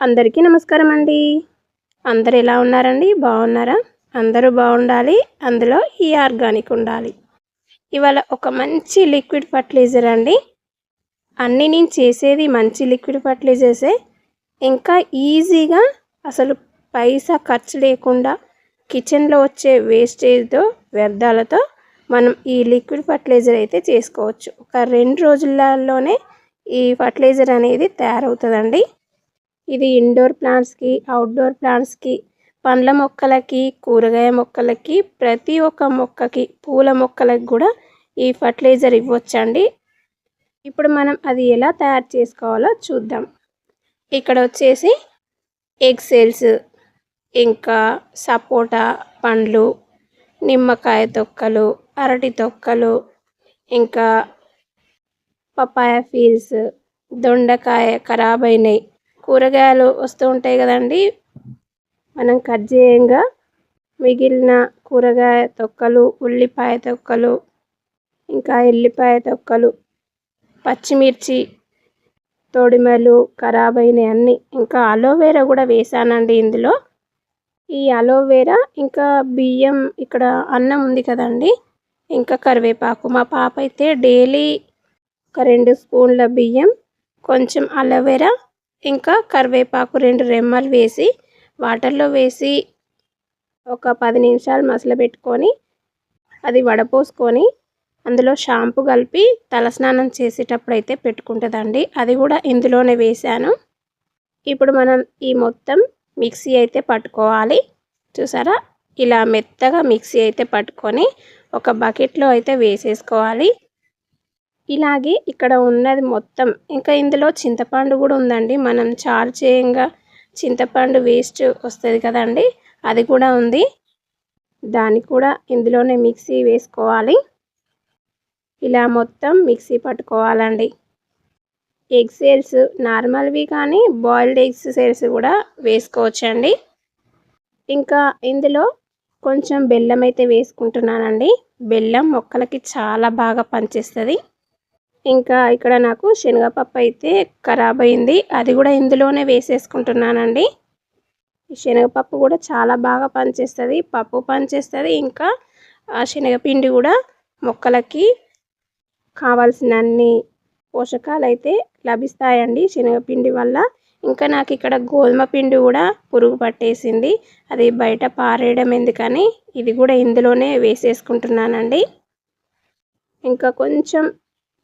అందరికీ నమస్కారం అండి. అందరు ఎలా ఉన్నారండి? బాగున్నారా? అందరూ బాగుండాలి. అందులో ఈ ఆర్గానిక్ ఉండాలి. ఇవాళ ఒక మంచి లిక్విడ్ ఫర్టిలైజర్ అండి. అన్ని నేను చేసేది మంచి లిక్విడ్ ఫర్టిలైజర్సే. ఇంకా ఈజీగా అసలు పైసా ఖర్చు లేకుండా కిచెన్లో వచ్చే వేస్టేజ్తో వ్యర్థాలతో మనం ఈ లిక్విడ్ ఫర్టిలైజర్ అయితే చేసుకోవచ్చు. ఒక రెండు రోజులలోనే ఈ ఫర్టిలైజర్ అనేది తయారవుతుందండి. ఇది ఇండోర్ ప్లాంట్స్కి అవుట్డోర్ ప్లాంట్స్కి పండ్ల మొక్కలకి కూరగాయ మొక్కలకి ప్రతి ఒక్క మొక్కకి పూల మొక్కలకి కూడా ఈ ఫర్టిలైజర్ ఇవ్వచ్చండి. ఇప్పుడు మనం అది ఎలా తయారు చేసుకోవాలో చూద్దాం. ఇక్కడ వచ్చేసి ఎగ్ సెల్స్ ఇంకా సపోటా పండ్లు నిమ్మకాయ తొక్కలు అరటి తొక్కలు ఇంకా పపాయ ఫీల్స్ దొండకాయ ఖరాబ్ అయినాయి కూరగాయలు వస్తూ ఉంటాయి కదండి. మనం కట్ చేయంగా మిగిలిన కూరగాయ తొక్కలు ఉల్లిపాయ తొక్కలు ఇంకా ఎల్లిపాయ తొక్కలు పచ్చిమిర్చి తొడిమలు ఖరాబ్ అయినవి అన్నీ ఇంకా అలోవెరా కూడా వేసానండి ఇందులో. ఈ అలోవెరా ఇంకా బియ్యం ఇక్కడ అన్నం ఉంది కదండి. ఇంకా కరివేపాకు. మా పాప అయితే డైలీ ఒక రెండు స్పూన్ల బియ్యం కొంచెం అలోవెరా ఇంకా కరివేపాకు రెండు రెమ్మలు వేసి వాటర్లో వేసి ఒక పది నిమిషాలు మసలబెట్టుకొని అది వడపోసుకొని అందులో షాంపూ కలిపి తలస్నానం చేసేటప్పుడు అయితే పెట్టుకుంటుందండి. అది కూడా ఇందులోనే వేసాను ఇప్పుడు మనం ఈ మొత్తం మిక్సీ అయితే పట్టుకోవాలి. చూసారా? ఇలా మెత్తగా మిక్సీ అయితే పట్టుకొని ఒక బకెట్లో అయితే వేసేసుకోవాలి. ఇలాగే ఇక్కడ ఉన్నది మొత్తం. ఇంకా ఇందులో చింతపండు కూడా ఉందండి. మనం చారు చేయంగా చింతపండు వేస్ట్ వస్తుంది కదండి అది కూడా ఉంది. దాన్ని కూడా ఇందులోనే మిక్సీ వేసుకోవాలి. ఇలా మొత్తం మిక్సీ పట్టుకోవాలండి. ఎగ్ సేల్స్ నార్మల్వి కానీ బాయిల్డ్ ఎగ్స్ సేల్స్ కూడా వేసుకోవచ్చండి. ఇంకా ఇందులో కొంచెం బెల్లం అయితే వేసుకుంటున్నానండి. బెల్లం మొక్కలకి చాలా బాగా పనిచేస్తుంది. ఇంకా ఇక్కడ నాకు శనగపప్పు అయితే ఖరాబ్ అయింది అది కూడా ఇందులోనే వేసేసుకుంటున్నానండి. ఈ శనగపప్పు కూడా చాలా బాగా పనిచేస్తుంది. పప్పు పనిచేస్తుంది. ఇంకా ఆ శనగపిండి కూడా మొక్కలకి కావాల్సిన అన్ని పోషకాలు అయితే లభిస్తాయండి శనగపిండి వల్ల. ఇంకా నాకు ఇక్కడ గోధుమ పిండి కూడా పురుగు పట్టేసింది. అది బయట పారేయడం ఎందుకని ఇది కూడా ఇందులోనే వేసేసుకుంటున్నానండి. ఇంకా కొంచెం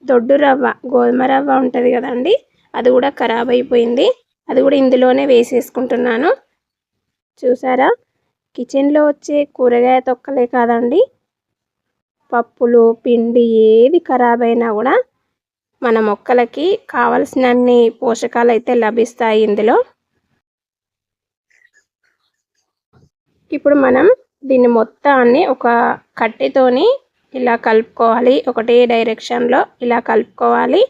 దొడ్డు రవ్వ గోధుమ రవ్వ ఉంటుంది కదండి. అది కూడా ఖరాబ్ అయిపోయింది. అది కూడా ఇందులోనే వేసేసుకుంటున్నాను. చూసారా? కిచెన్లో వచ్చే కూరగాయ తొక్కలే కాదండి. పప్పులు పిండి ఏది ఖరాబ్ అయినా కూడా మన మొక్కలకి కావలసినన్ని పోషకాలు అయితే లభిస్తాయి ఇందులో. ఇప్పుడు మనం దీన్ని మొత్తాన్ని ఒక కట్టెతోని ఇలా కలుపుకోవాలి. ఒకటే డైరెక్షన్లో ఇలా కలుపుకోవాలి.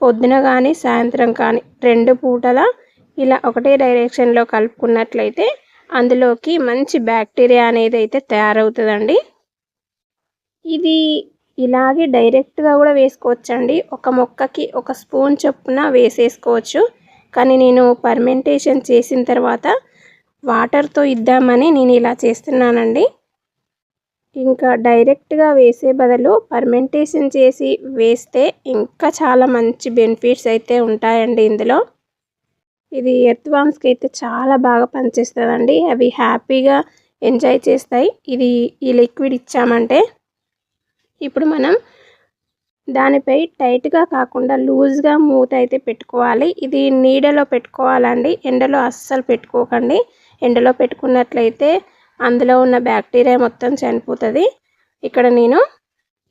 పొద్దున కానీ సాయంత్రం కానీ రెండు పూటల ఇలా ఒకటే డైరెక్షన్లో కలుపుకున్నట్లయితే అందులోకి మంచి బ్యాక్టీరియా అనేది అయితే తయారవుతుందండి. ఇది ఇలాగే డైరెక్ట్గా కూడా వేసుకోవచ్చండి. ఒక మొక్కకి ఒక స్పూన్ చొప్పున వేసేసుకోవచ్చు. కానీ నేను పర్మెంటేషన్ చేసిన తర్వాత వాటర్తో ఇద్దామని నేను ఇలా చేస్తున్నానండి. ఇంకా డైరెక్ట్గా వేసే బదులు పర్మెంటేషన్ చేసి వేస్తే ఇంకా చాలా మంచి బెనిఫిట్స్ అయితే ఉంటాయండి ఇందులో. ఇది ఎర్త్ వామ్స్కి అయితే చాలా బాగా పనిచేస్తుందండి. అవి హ్యాపీగా ఎంజాయ్ చేస్తాయి. ఇది ఈ లిక్విడ్ ఇచ్చామంటే ఇప్పుడు మనం దానిపై టైట్గా కాకుండా లూజ్గా మూత అయితే పెట్టుకోవాలి. ఇది నీడలో పెట్టుకోవాలండి. ఎండలో అస్సలు పెట్టుకోకండి. ఎండలో పెట్టుకున్నట్లయితే అందులో ఉన్న బ్యాక్టీరియా మొత్తం చనిపోతుంది. ఇక్కడ నేను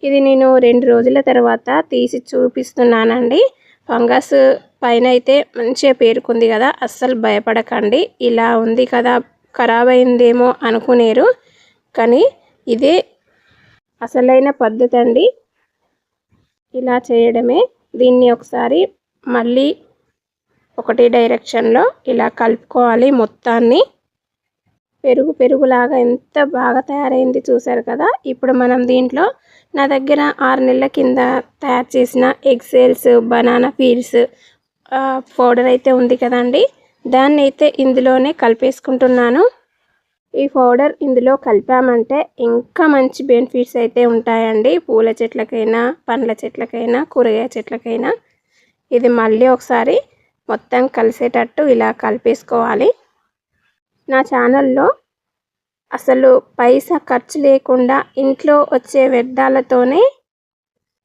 ఇది నేను రెండు రోజుల తర్వాత తీసి చూపిస్తున్నానండి. ఫంగస్ పైన అయితే మంచిగా పేరుకుంది కదా అస్సలు భయపడకండి. ఇలా ఉంది కదా ఖరాబ్ అయిందేమో అనుకునేరు. కానీ ఇదే అసలైన పద్ధతి అండి. ఇలా చేయడమే. దీన్ని ఒకసారి మళ్ళీ ఒకటి డైరెక్షన్లో ఇలా కలుపుకోవాలి మొత్తాన్ని. పెరుగు పెరుగులాగా ఎంత బాగా తయారైంది చూసారు కదా? ఇప్పుడు మనం దీంట్లో నా దగ్గర ఆరు నెలల కింద తయారు చేసిన ఎగ్సెల్స్ బనానా పీల్స్ పౌడర్ అయితే ఉంది కదండి. దాన్ని అయితే ఇందులోనే కలిపేసుకుంటున్నాను. ఈ పౌడర్ ఇందులో కలిపామంటే ఇంకా మంచి బెనిఫిట్స్ అయితే ఉంటాయండి. పూల చెట్లకైనా పండ్ల చెట్లకైనా కూరగాయ చెట్లకైనా. ఇది మళ్ళీ ఒకసారి మొత్తం కలిసేటట్టు ఇలా కలిపేసుకోవాలి. నా ఛానల్లో అసలు పైసా ఖర్చు లేకుండా ఇంట్లో వచ్చే వ్యర్థాలతోనే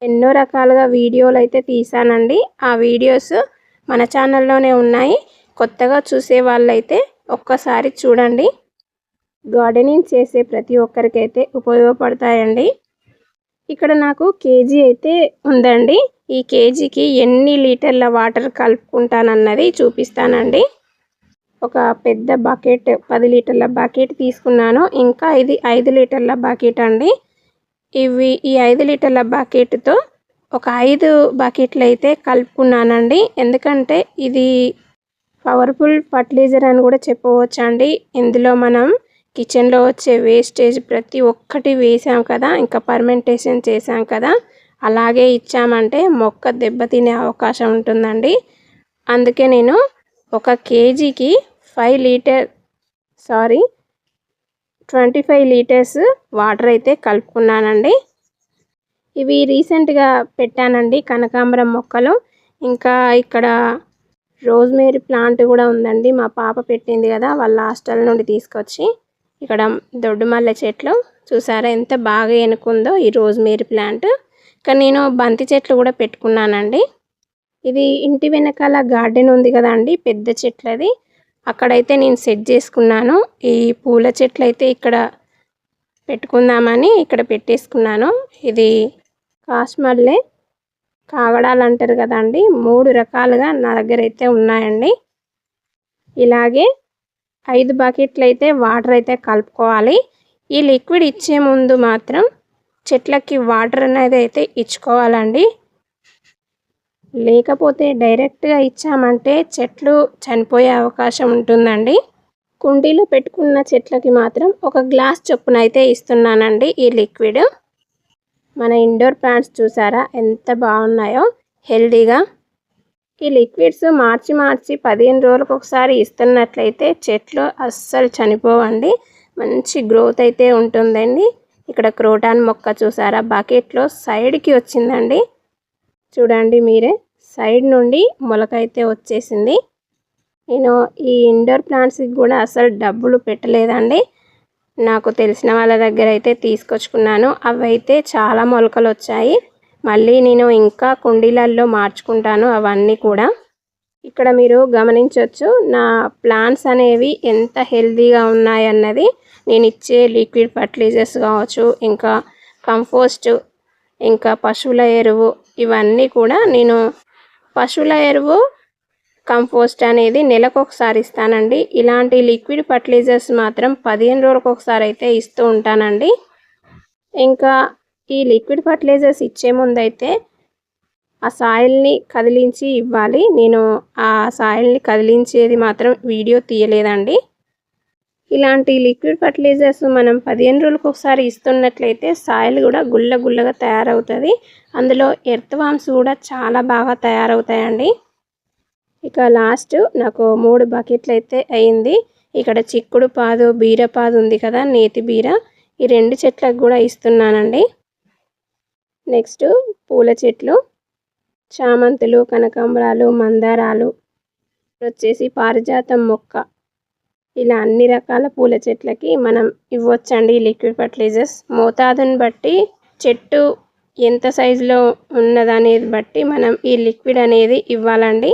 ఎన్నో రకాలుగా వీడియోలు అయితే తీసానండి ఆ వీడియోస్ మన ఛానల్లోనే ఉన్నాయి. కొత్తగా చూసే వాళ్ళైతే ఒక్కసారి చూడండి. గార్డెనింగ్ చేసే ప్రతి ఒక్కరికైతే ఉపయోగపడతాయండి. ఇక్కడ నాకు కేజీ అయితే ఉందండి. ఈ కేజీకి ఎన్ని లీటర్ల వాటర్ కలుపుకుంటానన్నది చూపిస్తానండి. ఒక పెద్ద బకెట్ పది లీటర్ల బకెట్ తీసుకున్నాను. ఇంకా ఇది ఐదు లీటర్ల బకెట్ అండి. ఇవి ఈ ఐదు లీటర్ల బకెట్తో ఒక ఐదు బకెట్లు అయితే కలుపుకున్నానండి. ఎందుకంటే ఇది పవర్ఫుల్ ఫర్టిలైజర్ అని కూడా చెప్పవచ్చు అండి ఇందులో మనం కిచెన్లో వచ్చే వేస్టేజ్ ప్రతి ఒక్కటి వేసాం కదా ఇంకా పర్మెంటేషన్ చేసాం కదా అలాగే ఇచ్చామంటే మొక్క దెబ్బతినే అవకాశం ఉంటుందండి. అందుకే నేను ఒక కేజీకి five litre sorry twenty five litres water అయితే కలుపుకున్నానండి. ఇవి రీసెంట్గా పెట్టానండి కనకాంబరం మొక్కలు. ఇంకా ఇక్కడ రోజ్మేరీ ప్లాంట్ కూడా ఉందండి. మా పాప పెట్టింది కదా వాళ్ళ హాస్టల్ నుండి తీసుకొచ్చి ఇక్కడ దొడ్డు మల్లె చెట్లు. చూసారా ఎంత బాగా ఎనుకుందో ఈ రోజ్మేరీ ప్లాంట్. కానీ నేను బంతి చెట్లు కూడా పెట్టుకున్నానండి. ఇది ఇంటి వెనకాల గార్డెన్ ఉంది కదండి పెద్ద చెట్లది. అక్కడైతే నేను సెట్ చేసుకున్నాను. ఈ పూల చెట్లు అయితే ఇక్కడ పెట్టుకుందామని ఇక్కడ పెట్టేసుకున్నాను. ఇది కాస్మల్లే కాగడాలు అంటారు కదండి మూడు రకాలుగా నా దగ్గర అయితే ఉన్నాయండి. ఇలాగే ఐదు బకెట్లు అయితే వాటర్ అయితే కలుపుకోవాలి. ఈ లిక్విడ్ ఇచ్చే ముందు మాత్రం చెట్లకి వాటర్ అనేది అయితే ఇచ్చుకోవాలండి. లేకపోతే డైరెక్ట్గా ఇచ్చామంటే చెట్లు చనిపోయే అవకాశం ఉంటుందండి. కుండీలో పెట్టుకున్న చెట్లకి మాత్రం ఒక గ్లాస్ చొప్పున అయితే ఇస్తున్నానండి ఈ లిక్విడ్. మన ఇండోర్ ప్లాంట్స్ చూసారా? ఎంత బాగున్నాయో. హెల్దీగా. ఈ లిక్విడ్స్ మార్చి మార్చి పదిహేను రోజులకు ఒకసారి ఇస్తున్నట్లయితే చెట్లు అస్సలు చనిపోవండి. మంచి గ్రోత్ అయితే ఉంటుందండి. ఇక్కడ క్రోటాన్ మొక్క చూసారా? బకెట్లో సైడ్కి వచ్చిందండి. చూడండి మీరే. సైడ్ నుండి మొలక అయితే వచ్చేసింది. నేను ఈ ఇండోర్ ప్లాంట్స్కి కూడా అసలు డబ్బులు పెట్టలేదండి. నాకు తెలిసిన వాళ్ళ దగ్గర అయితే తీసుకొచ్చుకున్నాను. అవి అయితే చాలా మొలకలు వచ్చాయి. మళ్ళీ నేను ఇంకా కుండీలల్లో మార్చుకుంటాను అవన్నీ కూడా. ఇక్కడ మీరు గమనించవచ్చు నా ప్లాంట్స్ అనేవి ఎంత హెల్తీగా ఉన్నాయన్నది నేను ఇచ్చే లిక్విడ్ ఫర్టిలైజర్స్ కావచ్చు ఇంకా కంపోస్ట్ ఇంకా పశువుల ఎరువు ఇవన్నీ కూడా నేను పశువుల ఎరువు కంపోస్ట్ అనేది నెలకు ఒకసారి ఇస్తానండి. ఇలాంటి లిక్విడ్ ఫర్టిలైజర్స్ మాత్రం పదిహేను రోజులకు ఒకసారి అయితే ఇస్తూ ఉంటానండి. ఇంకా ఈ లిక్విడ్ ఫర్టిలైజర్స్ ఇచ్చే ముందు అయితే ఆ సాయిల్ని కదిలించి ఇవ్వాలి. నేను ఆ సాయిల్ని కదిలించేది మాత్రం వీడియో తీయలేదండి. ఇలాంటి లిక్విడ్ ఫర్టిలైజర్స్ మనం పదిహేను రోజులకు ఒకసారి ఇస్తున్నట్లయితే సాయిల్ కూడా గుల్ల గుల్లగా తయారవుతుంది. అందులో ఎర్త్ వామ్స్ కూడా చాలా బాగా తయారవుతాయండి. ఇక లాస్ట్ నాకు మూడు బకెట్లు అయితే అయింది. ఇక్కడ చిక్కుడు పాదు బీరపాదు ఉంది కదా నేతి బీర. ఈ రెండు చెట్లకు కూడా ఇస్తున్నానండి. నెక్స్ట్ పూల చెట్లు చామంతులు కనకాంబరాలు మందారాలు. వచ్చేసి పారిజాతం మొక్క. ఇలా అన్ని రకాల పూల చెట్లకి మనం ఇవ్వచ్చండి లిక్విడ్ ఫర్టిలైజర్స్. మోతాదుని బట్టి చెట్టు ఎంత సైజులో ఉన్నదనేది బట్టి మనం ఈ లిక్విడ్ అనేది ఇవ్వాలండి.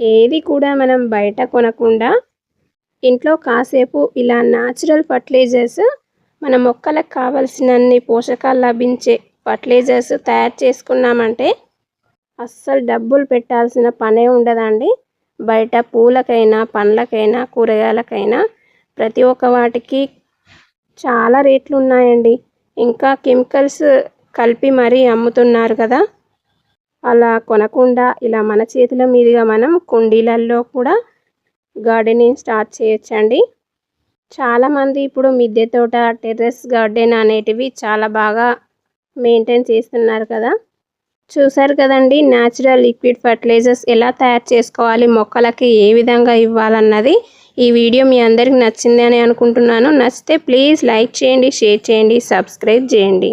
ఏది కూడా మనం బయట కొనకుండా ఇంట్లో కాసేపు ఇలా న్యాచురల్ ఫర్టిలైజర్స్ మన మొక్కలకు కావలసినన్ని పోషకాలు లభించే ఫర్టిలైజర్స్ తయారు చేసుకున్నామంటే అస్సలు డబ్బులు పెట్టాల్సిన పనే ఉండదండి. బయట పూలకైనా పండ్లకైనా కూరగాయలకైనా ప్రతి ఒక్క వాటికి చాలా రేట్లు ఉన్నాయండి ఇంకా కెమికల్స్ కలిపి మరీ అమ్ముతున్నారు కదా. అలా కొనకుండా ఇలా మన చేతుల మీదుగా మనం కుండీలల్లో కూడా గార్డెనింగ్ స్టార్ట్ చేయొచ్చండి. చాలామంది ఇప్పుడు మిద్దె తోట టెర్రస్ గార్డెన్ అనేటివి చాలా బాగా మెయింటైన్ చేస్తున్నారు కదా. చూసారు కదండి న్యాచురల్ లిక్విడ్ ఫర్టిలైజర్స్ ఎలా తయారు చేసుకోవాలి మొక్కలకి ఏ విధంగా ఇవ్వాలన్నది. ఈ వీడియో మీ అందరికి నచ్చింది అని అనుకుంటున్నాను. నచ్చితే ప్లీజ్ లైక్ చేయండి షేర్ చేయండి సబ్స్క్రైబ్ చేయండి.